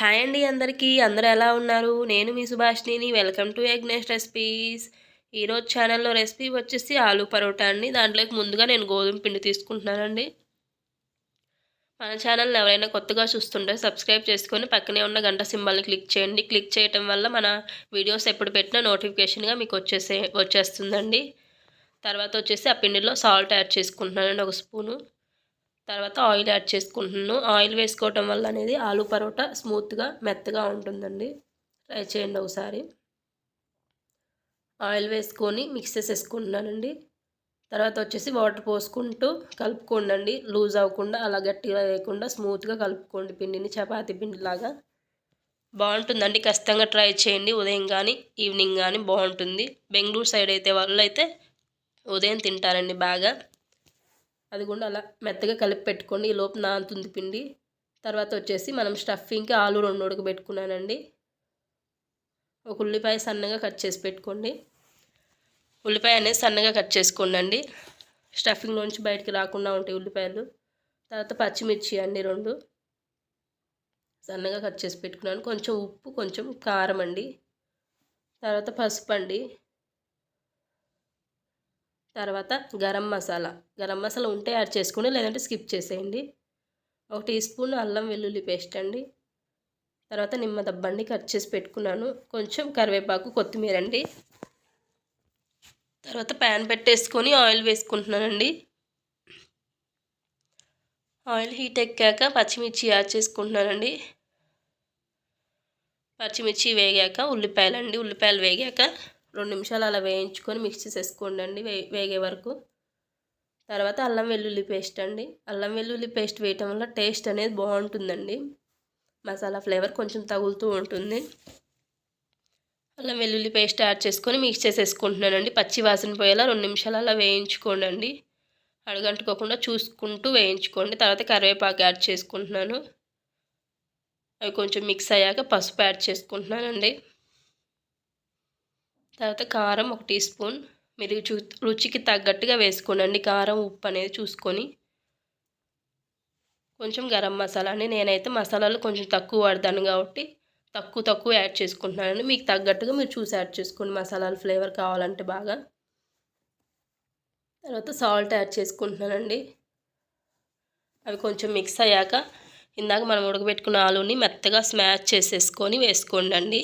Hi అండి అందరికీ. అందరూ ఎలా ఉన్నారు? నేను మీ సుభాష్ని వెల్కమ్ టు ఎగ్నెస్ రెసిపీస్. ఈరోజు ఛానల్లో రెసిపీ వచ్చేసి ఆలూ పరోటా అండి. దాంట్లోకి ముందుగా నేను గోధుమ పిండి తీసుకుంటున్నానండి. మన ఛానల్ని ఎవరైనా కొత్తగా చూస్తుంటే సబ్స్క్రైబ్ చేసుకొని పక్కనే ఉన్న గంట సింబల్ని క్లిక్ చేయండి. క్లిక్ చేయటం వల్ల మన వీడియోస్ ఎప్పుడు పెట్టినా నోటిఫికేషన్గా మీకు వచ్చేసే వచ్చేస్తుందండి. తర్వాత వచ్చేసి ఆ పిండిలో సాల్ట్ యాడ్ చేసుకుంటున్నానండి ఒక స్పూను. తర్వాత ఆయిల్ యాడ్ చేసుకుంటున్నాను. ఆయిల్ వేసుకోవటం వల్ల అనేది ఆలు పరోటా స్మూత్గా మెత్తగా ఉంటుందండి. ట్రై చేయండి ఒకసారి. ఆయిల్ వేసుకొని మిక్స్ చేసేసుకుంటున్నానండి. తర్వాత వచ్చేసి వాటర్ పోసుకుంటూ కలుపుకోండి లూజ్ అవ్వకుండా అలా గట్టిగా లేకుండా స్మూత్గా కలుపుకోండి పిండిని చపాతీ పిండిలాగా. బాగుంటుందండి. ఖచ్చితంగా ట్రై చేయండి. ఉదయం కానీ ఈవినింగ్ కానీ బాగుంటుంది. బెంగళూరు సైడ్ అయితే వాళ్ళు అయితే ఉదయం తింటారండి బాగా. అది కూడా అలా మెత్తగా కలిపి పెట్టుకోండి. ఈ లోపు నానుతుంది పిండి. తర్వాత వచ్చేసి మనం స్టఫింగ్కి ఆలు రెండు ఉడకబెట్టుకున్నానండి. ఒక ఉల్లిపాయ సన్నగా కట్ చేసి పెట్టుకోండి. ఉల్లిపాయ అనేది సన్నగా కట్ చేసుకోండి స్టఫింగ్లోంచి బయటికి రాకుండా ఉంటాయి ఉల్లిపాయలు. తర్వాత పచ్చిమిర్చి అండి రెండు. సన్నగా కట్ చేసి పెట్టుకున్నాను. కొంచెం ఉప్పు కొంచెం కారం అండి. తర్వాత పసుపు అండి. తర్వాత గరం మసాలా. గరం మసాలా ఉంటే యాడ్ చేసుకోండి లేదంటే స్కిప్ చేసేయండి. ఒక టీ స్పూన్ అల్లం వెల్లుల్లి పేస్ట్ అండి. తర్వాత నిమ్మ దబ్బండి కట్ చేసి పెట్టుకున్నాను. కొంచెం కరివేపాకు కొత్తిమీర అండి. తర్వాత ప్యాన్ పెట్టేసుకొని ఆయిల్ వేసుకుంటున్నానండి. ఆయిల్ హీట్ ఎక్కాక పచ్చిమిర్చి యాడ్ చేసుకుంటున్నానండి. పచ్చిమిర్చి వేగాక ఉల్లిపాయలు అండి ఉల్లిపాయలు వేగాక రెండు నిమిషాలు అలా వేయించుకొని మిక్స్ చేసేసుకోండి వే వేగే వరకు. తర్వాత అల్లం వెల్లుల్లి పేస్ట్ అండి. అల్లం వెల్లుల్లి పేస్ట్ వేయటం వల్ల టేస్ట్ అనేది బాగుంటుందండి. మసాలా ఫ్లేవర్ కొంచెం తగులుతూ ఉంటుంది. అల్లం వెల్లుల్లి పేస్ట్ యాడ్ చేసుకొని మిక్స్ చేసేసుకుంటున్నానండి. పచ్చి వాసన పోయేలా రెండు నిమిషాలు అలా వేయించుకోండి అండి. అడుగంటుకోకుండా చూసుకుంటూ వేయించుకోండి. తర్వాత కరివేపాకు యాడ్ చేసుకుంటున్నాను. అవి కొంచెం మిక్స్ అయ్యాక పసుపు యాడ్ చేసుకుంటున్నానండి. తర్వాత కారం ఒక టీ స్పూన్. మీరు చూ రుచికి తగ్గట్టుగా వేసుకోనండి. కారం ఉప్పు అనేది చూసుకొని. కొంచెం గరం మసాలా అండి. నేనైతే మసాలాలు కొంచెం తక్కువ వాడతాను కాబట్టి తక్కువ తక్కువ యాడ్ చేసుకుంటున్నానండి. మీకు తగ్గట్టుగా మీరు చూసి యాడ్ చేసుకోండి. మసాలాలు ఫ్లేవర్ కావాలంటే బాగా. తర్వాత సాల్ట్ యాడ్ చేసుకుంటున్నానండి. అవి కొంచెం మిక్స్ అయ్యాక ఇందాక మనం ఉడకబెట్టుకున్న ఆలుని మెత్తగా స్మాష్ చేసేసుకొని వేసుకోండి అండి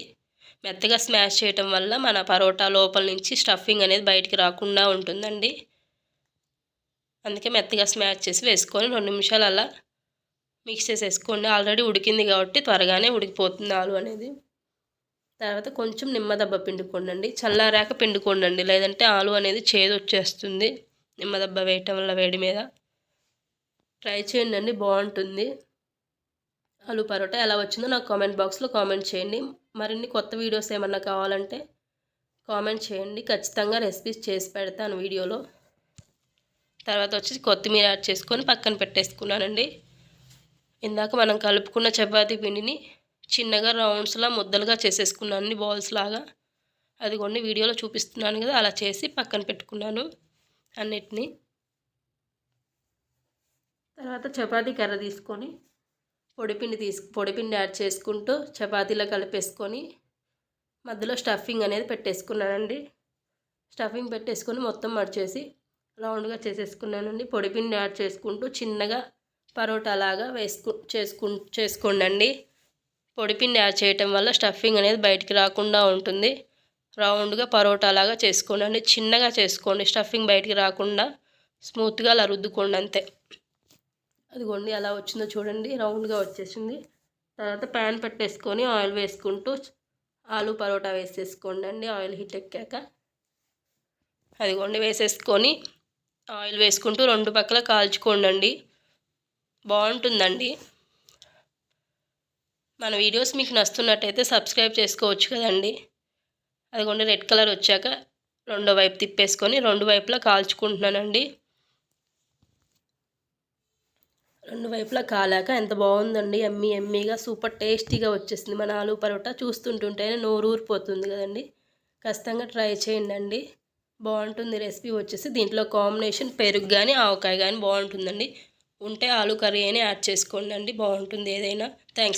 మెత్తగా స్మాష్ చేయటం వల్ల మన పరోటా లోపల నుంచి స్టఫింగ్ అనేది బయటికి రాకుండా ఉంటుందండి. అందుకే మెత్తగా స్మాష్ చేసి వేసుకొని రెండు నిమిషాలు అలా మిక్స్ చేసేసుకోండి. ఆల్రెడీ ఉడికింది కాబట్టి త్వరగానే ఉడికిపోతుంది ఆలు అనేది. తర్వాత కొంచెం నిమ్మదబ్బ పిండుకోండి చల్లారాక పిండుకోండి లేదంటే ఆలు అనేది చేదు వచ్చేస్తుంది నిమ్మదబ్బ వేయటం వల్ల వేడి మీద. ట్రై చేయండి బాగుంటుంది. ఆలు పరోటా ఎలా వచ్చిందో నాకు కామెంట్ బాక్స్లో కామెంట్ చేయండి. మరిన్ని కొత్త వీడియోస్ ఏమన్నా కావాలంటే కామెంట్ చేయండి. ఖచ్చితంగా రెసిపీస్ చేసి పెడతాను వీడియోలో. తర్వాత వచ్చి కొత్తిమీర యాడ్ చేసుకొని పక్కన పెట్టేసుకున్నానండి. ఇందాక మనం కలుపుకున్న చపాతీ పిండిని చిన్నగా రౌండ్స్లా ముద్దలుగా చేసేసుకున్నాను బాల్స్ లాగా. అది కొన్ని వీడియోలో చూపిస్తున్నాను కదా అలా చేసి పక్కన పెట్టుకున్నాను అన్నిటినీ. తర్వాత చపాతీ కర్ర తీసుకొని పొడిపిండి తీసు పొడిపిండి యాడ్ చేసుకుంటూ చపాతీలో కలిపేసుకొని మధ్యలో స్టఫింగ్ అనేది పెట్టేసుకున్నానండి. స్టఫింగ్ పెట్టేసుకొని మొత్తం మడిచేసి రౌండ్గా చేసేసుకున్నానండి. పొడిపిండి యాడ్ చేసుకుంటూ చిన్నగా పరోటా లాగా వేసుకు చేసుకు చేసుకోండి పొడిపిండి యాడ్ చేయటం వల్ల స్టఫింగ్ అనేది బయటికి రాకుండా ఉంటుంది. రౌండ్గా పరోటా లాగా చేసుకోండి. చిన్నగా చేసుకోండి. స్టఫింగ్ బయటికి రాకుండా స్మూత్గా అలా రుద్దుకోండి అంతే. అదిగోండి ఎలా వచ్చిందో చూడండి రౌండ్గా వచ్చేసింది. తర్వాత ప్యాన్ పెట్టేసుకొని ఆయిల్ వేసుకుంటూ ఆలు పరోటా వేసేసుకోండి అండి ఆయిల్ హీట్ ఎక్కాక. అదిగోండి వేసేసుకొని ఆయిల్ వేసుకుంటూ రెండు పక్కల కాల్చుకోండి బాగుంటుందండి. మన వీడియోస్ మీకు నస్తున్నట్టయితే సబ్స్క్రైబ్ చేసుకోవచ్చు కదండి. అదిగోండి రెడ్ కలర్ వచ్చాక రెండో వైపు తిప్పేసుకొని రెండు వైపులా కాల్చుకుంటున్నానండి. రెండు వైపులా కాలాక ఎంత బాగుందండి. ఎమ్మి ఎమ్మీగా సూపర్ టేస్టీగా వచ్చేసింది. మన ఆలు పరోటా చూస్తుంటుంటేనే నోరు ఊరిపోతుంది కదండి. ఖచ్చితంగా ట్రై చేయండి బాగుంటుంది రెసిపీ వచ్చేసి. దీంట్లో కాంబినేషన్ పెరుగు కానీ ఆవకాయ కానీ బాగుంటుందండి. ఉంటే ఆలు కర్రీ అయినా యాడ్ చేసుకోండి అండి బాగుంటుంది ఏదైనా. థ్యాంక్స్